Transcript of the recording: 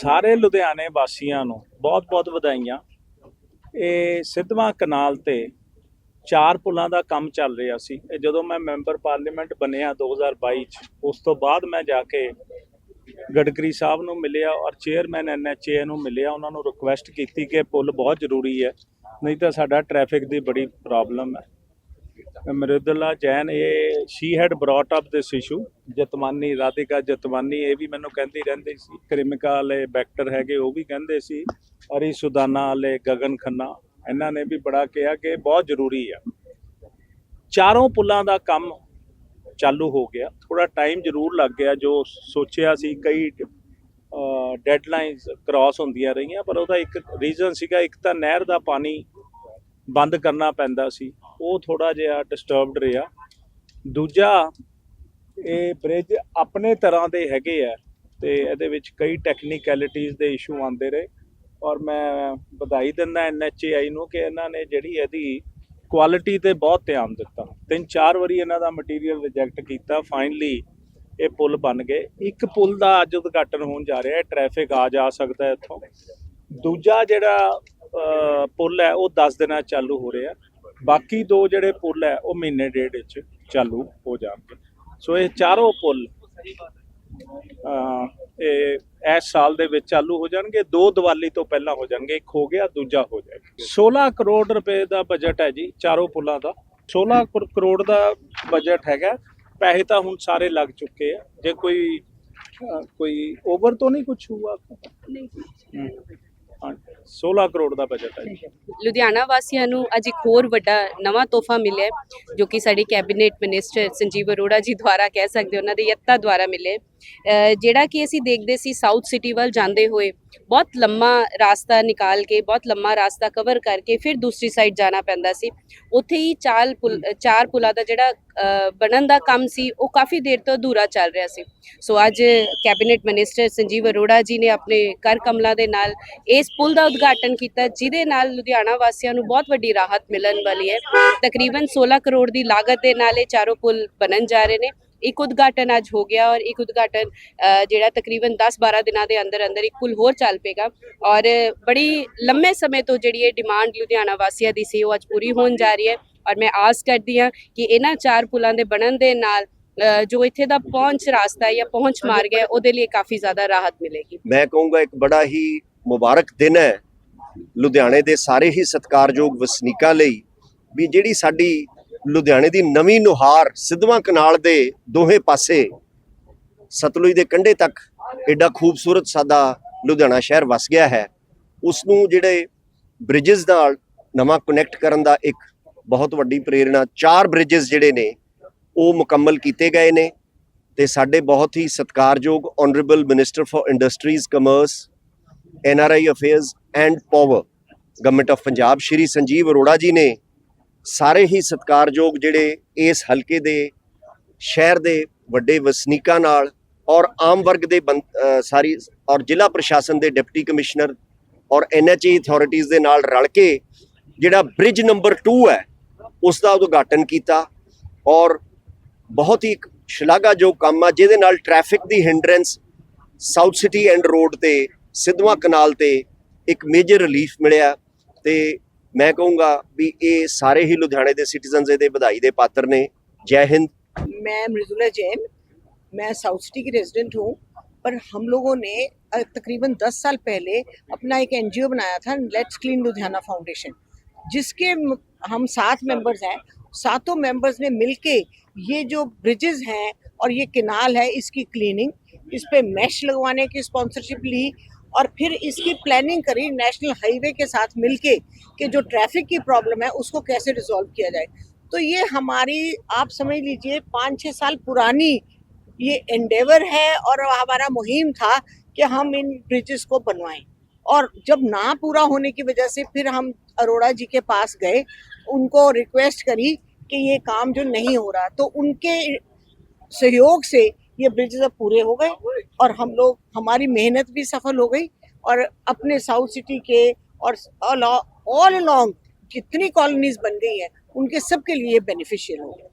ਸਾਰੇ ਲੁਧਿਆਣੇ ਵਾਸੀਆਂ ਨੂੰ ਬਹੁਤ-ਬਹੁਤ ਵਧਾਈਆਂ। ਇਹ ਸਿੱਧਵਾਂ ਕਨਾਲ ਤੇ ਚਾਰ ਪੁਲਾਂ ਦਾ ਕੰਮ ਚੱਲ ਰਿਹਾ ਸੀ। ਇਹ ਜਦੋਂ ਮੈਂ ਮੈਂਬਰ ਪਾਰਲੀਮੈਂਟ ਬਣਿਆ 2022 ਚ, ਉਸ ਤੋਂ ਬਾਅਦ ਮੈਂ ਜਾ ਕੇ ਗਡਕਰੀ ਸਾਹਿਬ ਨੂੰ ਮਿਲਿਆ ਔਰ ਚੇਅਰਮੈਨ ਐਨਐਚਏ ਨੂੰ ਮਿਲਿਆ। ਉਹਨਾਂ ਨੂੰ ਰਿਕੁਐਸਟ ਕੀਤੀ ਕਿ ਪੁਲ ਬਹੁਤ ਜ਼ਰੂਰੀ ਹੈ, ਨਹੀਂ ਤਾਂ ਸਾਡਾ ਟ੍ਰੈਫਿਕ ਦੀ ਬੜੀ ਪ੍ਰੋਬਲਮ ਹੈ। ਮਰਿਦੁਲਾ ਜੈਨ, ਇਹ she had brought up this issue Jatmani, Radhika Jatmani, ਇਹ ਵੀ ਮੈਨੂੰ ਕਹਿੰਦੀ ਰਹਿੰਦੀ ਸੀ। ਕ੍ਰਿਮਿਕਾ ਵਾਲੇ ਬੈਕਟਰ ਹੈਗੇ, ਉਹ ਵੀ ਕਹਿੰਦੇ ਸੀ, ਅਰੀ ਸੁਦਾਨਾ ਵਾਲੇ ਗਗਨ ਖੰਨਾ, ਇਹਨਾਂ ਨੇ ਵੀ ਬੜਾ ਕਿਹਾ ਕਿ ਬਹੁਤ ਜ਼ਰੂਰੀ ਆ। ਚਾਰੋਂ ਪੁਲਾਂ ਦਾ ਕੰਮ ਚਾਲੂ ਹੋ ਗਿਆ। ਥੋੜਾ ਟਾਈਮ ਜ਼ਰੂਰ ਲੱਗ ਗਿਆ, ਜੋ ਸੋਚਿਆ ਸੀ ਕਈ ਡੈਡਲਾਈਨਸ ਕ੍ਰਾਸ ਹੁੰਦੀਆਂ ਰਹੀਆਂ, ਪਰ ਉਹਦਾ ਇੱਕ ਰੀਜ਼ਨ ਸੀਗਾ, ਇੱਕ ਤਾਂ ਨਹਿਰ ਦਾ ਪਾਣੀ ਬੰਦ ਕਰਨਾ ਪੈਂਦਾ ਸੀ। ਉਹ ਥੋੜਾ ਜਿਹਾ ਡਿਸਟਰਬਡ ਰਿਹਾ। ਦੂਜਾ, ਇਹ ਬ੍ਰਿਜ ਆਪਣੇ ਤਰ੍ਹਾਂ ਦੇ ਹੈਗੇ ਆ ਤੇ ਇਹਦੇ ਵਿੱਚ ਕਈ ਟੈਕਨੀਕੈਲਿਟੀਜ਼ ਦੇ ਇਸ਼ੂ ਆਉਂਦੇ ਰਹੇ। ਔਰ ਮੈਂ ਵਧਾਈ ਦਿੰਦਾ ਐਨਐਚਏਆਈ ਨੂੰ ਕਿ ਇਹਨਾਂ ਨੇ ਜਿਹੜੀ ਇਹਦੀ ਕੁਆਲਿਟੀ ਤੇ ਬਹੁਤ ਧਿਆਨ ਦਿੱਤਾ। ਤਿੰਨ ਚਾਰ ਵਾਰੀ ਇਹਨਾਂ ਦਾ ਮਟੀਰੀਅਲ ਰਿਜੈਕਟ ਕੀਤਾ। ਫਾਈਨਲੀ ਇਹ ਪੁਲ ਬਣ ਗਏ। ਇੱਕ ਪੁਲ ਦਾ ਅੱਜ ਉਦਘਾਟਨ ਹੋਣ ਜਾ ਰਿਹਾ। ਹੈ ਟ੍ਰੈਫਿਕ ਆ ਜਾ ਸਕਦਾ ਇੱਥੋਂ। ਦੂਜਾ ਜਿਹੜਾ ਪੁਲ ਹੈ ਉਹ 10 ਦਿਨਾਂ ਚਾਲੂ ਹੋ ਰਿਹਾ। ਬਾਕੀ ਦੋ ਜਿਹੜੇ ਪੁਲ ਹੈ ਉਹ ਮਹੀਨੇ ਡੇਢ ਵਿੱਚ ਚਾਲੂ ਹੋ ਜਾਣਗੇ। ਸੋ ਇਹ ਚਾਰੋਂ ਪੁਲ ਇਹ ਇਸ ਸਾਲ ਦੇ ਵਿੱਚ ਚਾਲੂ ਹੋ ਜਾਣਗੇ। ਦੋ ਦੀਵਾਲੀ ਤੋਂ ਪਹਿਲਾਂ ਹੋ ਜਾਣਗੇ ਇੱਕ ਹੋ ਗਿਆ ਦੂਜਾ ਹੋ ਜਾਏਗਾ। 16 ਕਰੋੜ ਰੁਪਏ ਦਾ ਬਜਟ ਹੈ ਜੀ ਚਾਰੋਂ ਪੁਲਾਂ ਦਾ। 16 ਕਰ- ਕਰੋੜ ਦਾ ਬਜਟ ਹੈਗਾ। ਪੈਸੇ ਤਾਂ ਹੁਣ ਸਾਰੇ ਲੱਗ ਚੁੱਕੇ ਆ। ਜੇ ਕੋਈ ਕੋਈ ਓਵਰ ਤੋਂ ਨਹੀਂ ਕੁਝ ਹੁਆ ਹਮ, ਹਾਂ। 16 ਕਰੋੜ ਦਾ ਬਜਟ ਹੈ ਲੁਧਿਆਣਾ ਵਾਸੀਆਂ ਨੂੰ ਅੱਜ ਇੱਕ ਹੋਰ ਵੱਡਾ ਨਵਾਂ ਤੋਹਫਾ ਮਿਲਿਆ ਹੈ, ਜੋ ਕਿ ਸਾਡੇ ਕੈਬਨਿਟ ਮਿਨਿਸਟਰ ਸੰਜੀਵ ਅਰੋੜਾ ਜੀ ਦੁਆਰਾ ਕਹਿ ਸਕਦੇ ਹੋ, ਉਹਨਾਂ ਦੇ ਯੱਤਾ ਦੁਆਰਾ ਮਿਲੇ ਜਿਹੜਾ ਕਿ ਅਸੀਂ ਦੇਖਦੇ ਸੀ ਸਾਊਥ ਸਿਟੀ ਵੱਲ ਜਾਂਦੇ ਹੋਏ ਬਹੁਤ ਲੰਮਾ ਰਾਸਤਾ ਨਿਕਾਲ ਕੇ ਬਹੁਤ ਲੰਮਾ ਰਾਸਤਾ ਕਵਰ ਕਰਕੇ ਫਿਰ ਦੂਸਰੀ ਸਾਈਡ ਜਾਣਾ ਪੈਂਦਾ ਸੀ। ਉੱਥੇ ਹੀ ਚਾਲ ਪੁਲ ਚਾਰ ਪੁਲਾਂ ਦਾ ਜਿਹੜਾ ਬਣਨ ਦਾ ਕੰਮ ਸੀ ਉਹ ਕਾਫੀ ਦੇਰ ਤੋਂ ਅਧੂਰਾ ਚੱਲ ਰਿਹਾ ਸੀ। ਸੋ ਅੱਜ ਕੈਬਨਿਟ ਮਿਨਿਸਟਰ ਸੰਜੀਵ ਅਰੋੜਾ ਜੀ ਨੇ ਆਪਣੇ ਕਰ ਕਮਲਾਂ ਦੇ ਨਾਲ ਇਸ ਪੁਲ ਦਾ ਉਦਘਾਟਨ ਕੀਤਾ ਜਿਹਦੇ ਨਾਲ ਲੁਧਿਆਣਾ ਵਾਸੀਆਂ ਨੂੰ ਬਹੁਤ ਵੱਡੀ ਰਾਹਤ ਮਿਲਣ ਵਾਲੀ ਹੈ। ਤਕਰੀਬਨ 16 ਕਰੋੜ ਦੀ ਲਾਗਤ ਦੇ ਨਾਲ ਇਹ ਚਾਰੋਂ ਪੁਲ ਬਣਨ ਜਾ ਰਹੇ ਨੇ। ਇੱਕ ਉਦਘਾਟਨ ਅੱਜ ਹੋ ਗਿਆ ਔਰ ਇੱਕ ਉਦਘਾਟਨ ਜਿਹੜਾ ਤਕਰੀਬਨ 10-12 ਦਿਨਾਂ ਦੇ ਅੰਦਰ ਅੰਦਰ ਇੱਕ ਪੁਲ ਹੋਰ ਚੱਲ ਪੇਗਾ ਔਰ ਬੜੀ ਲੰਮੇ ਸਮੇਂ ਤੋਂ ਜਿਹੜੀ ਇਹ ਡਿਮਾਂਡ ਲੁਧਿਆਣਾ ਵਾਸੀਆਂ ਦੀ ਸੀ, ਉਹ ਅੱਜ ਪੂਰੀ ਹੋਣ ਜਾ ਰਹੀ ਹੈ। ਔਰ ਮੈਂ ਆਸ ਕਰਦੀ ਹਾਂ ਕਿ ਇਹਨਾਂ ਚਾਰ ਪੁਲਾਂ ਦੇ ਬਣਨ ਦੇ ਨਾਲ ਜੋ ਇੱਥੇ ਦਾ ਪਹੁੰਚ ਰਾਸਤਾ ਜਾਂ ਪਹੁੰਚ ਮਾਰਗ ਹੈ, ਉਹਦੇ ਲਈ ਕਾਫੀ ਜ਼ਿਆਦਾ ਰਾਹਤ ਮਿਲੇਗੀ। ਮੈਂ ਕਹੂੰਗਾ ਇੱਕ ਬੜਾ ਹੀ ਮੁਬਾਰਕ ਦਿਨ ਹੈ ਲੁਧਿਆਣੇ ਦੇ ਸਾਰੇ ਹੀ ਸਤਿਕਾਰਯੋਗ ਵਸਨੀਕਾਂ ਲਈ ਵੀ ਜਿਹੜੀ ਸਾਡੀ ਲੁਧਿਆਣੇ ਦੀ ਨਵੀਂ ਨੁਹਾਰ ਸਿੱਧਵਾਂ ਕਨਾਲ ਦੇ ਦੋਹੇ ਪਾਸੇ ਸਤਲੁਜ ਦੇ ਕੰਢੇ ਤੱਕ ਐਡਾ ਖੂਬਸੂਰਤ ਸਾਡਾ ਲੁਧਿਆਣਾ ਸ਼ਹਿਰ ਵਸ ਗਿਆ ਹੈ। ਉਸ ਨੂੰ ਜਿਹੜੇ ਬ੍ਰਿਜਸ ਨਾਲ ਨਵਾਂ ਕਨੈਕਟ ਕਰਨ ਦਾ ਇੱਕ ਬਹੁਤ ਵੱਡੀ ਪ੍ਰੇਰਣਾ, ਚਾਰ ਬ੍ਰਿਜਸ ਜਿਹੜੇ ਨੇ, ਉਹ ਮੁਕੰਮਲ ਕੀਤੇ ਗਏ ਨੇ ਤੇ ਸਾਡੇ ਬਹੁਤ ਹੀ ਸਤਿਕਾਰਯੋਗ honourable minister for industries commerce N R I affairs and power government of Punjab Shri Sanjeev Arora ji ਨੇ ਸਾਰੇ ਹੀ ਸਤਿਕਾਰਯੋਗ ਜਿਹੜੇ ਇਸ ਹਲਕੇ ਦੇ ਸ਼ਹਿਰ ਦੇ ਵੱਡੇ ਵਸਨੀਕਾਂ ਨਾਲ ਔਰ ਆਮ ਵਰਗ ਦੇ ਬੰ- ਸਾਰੀ ਔਰ ਜ਼ਿਲ੍ਹਾ ਪ੍ਰਸ਼ਾਸਨ ਦੇ ਡਿਪਟੀ ਕਮਿਸ਼ਨਰ ਔਰ ਐਨਐਚਏ ਅਥਾਰਟੀਜ਼ ਦੇ ਨਾਲ ਰਲ ਕੇ ਜਿਹੜਾ ਬ੍ਰਿਜ ਨੰਬਰ 2 ਹੈ, ਉਸ ਦਾ ਉਦਘਾਟਨ ਕੀਤਾ ਔਰ ਬਹੁਤ ਹੀ ਇੱਕ ਸ਼ਲਾਘਾਯੋਗ ਕੰਮ ਆ, ਜਿਹਦੇ ਨਾਲ traffic the hindrance south city and road ਤੇ, ਸਿੱਧਵਾਂ ਕਨਾਲ ਤੇ ਇੱਕ ਮੇਜਰ ਰਿਲੀਫ ਮਿਲਿਆ ਤੇ ਮੈਂ ਕਹੂੰਗਾ ਵੀ ਇਹ ਸਾਰੇ ਹੀ ਲੁਧਿਆਣੇ ਦੇ ਸਿਟੀਜ਼ਨਸ ਇਹਦੇ ਵਧਾਈ ਦੇ ਪਾਤਰ ਨੇ ਜੈ ਹਿੰਦ मैं मृदुला जैन मैं साउथ सिटी की रेजिडेंट हूँ पर हम लोगों ने अ, तकरीबन 10 साल पहले अपना एक एनजीओ बनाया था लेट्स क्लीन लुधियाना फाउंडेशन जिसके म- हम सात मेंबर्स हैं सातों मेंबर्स ने मिलके ये जो ब्रिजेस हैं और ये केनाल है इसकी क्लीनिंग इस पे मैश लगवाने की स्पॉन्सरशिप ली और फिर इसकी प्लानिंग करी नेशनल हाईवे के साथ मिलके कि जो ट्रैफ़िक की प्रॉब्लम है, उसको कैसे रिजॉल्व किया जाए। तो ये हमारी, आप समझ लीजिए पाँच छः साल पुरानी ये एंडेवर है और हमारा मुहिम था कि हम इन ब्रिजेस को बनवाएँ। और जब ना पूरा होने की वजह से फिर हम अरोड़ा जी के पास गए, उनको रिक्वेस्ट करी कि ये काम जो नहीं हो रहा तो उनके सहयोग से ये ब्रिज अब पूरे हो गए और हम लोग, हमारी मेहनत भी सफल हो गई और अपने साउथ सिटी के और ऑल अलॉन्ग जितनी कॉलोनीज बन गई हैं, उनके सबके लिए बेनिफिशियल हो गया